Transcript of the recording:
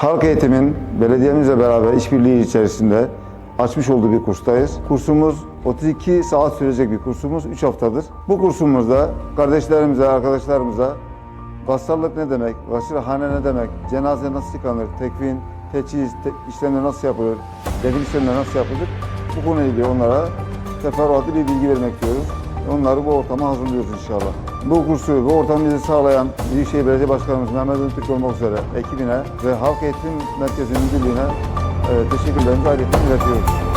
Halk Eğitim'in belediyemizle beraber işbirliği içerisinde açmış olduğu bir kurstayız. Kursumuz 32 saat sürecek bir kursumuz, 3 haftadır. Bu kursumuzda kardeşlerimize, arkadaşlarımıza Gassallık ne demek, gasilhane ne demek, cenaze nasıl yıkanır, tekvin, teçhiz, te- işlemler nasıl yapılır, defin işlemler nasıl yapılır, bu konuyla ilgili onlara teferruatlı bir bilgi vermek istiyoruz. Onları bu ortama hazırlıyoruz inşallah. Bu kursu, bu ortamı bize sağlayan Büyükşehir Belediye Başkanımız Mehmet Öntürk olmak üzere ekibine ve Halk Eğitim Merkezi Müdürlüğü'ne e, teşekkürlerimizi ayrıca iletiyoruz.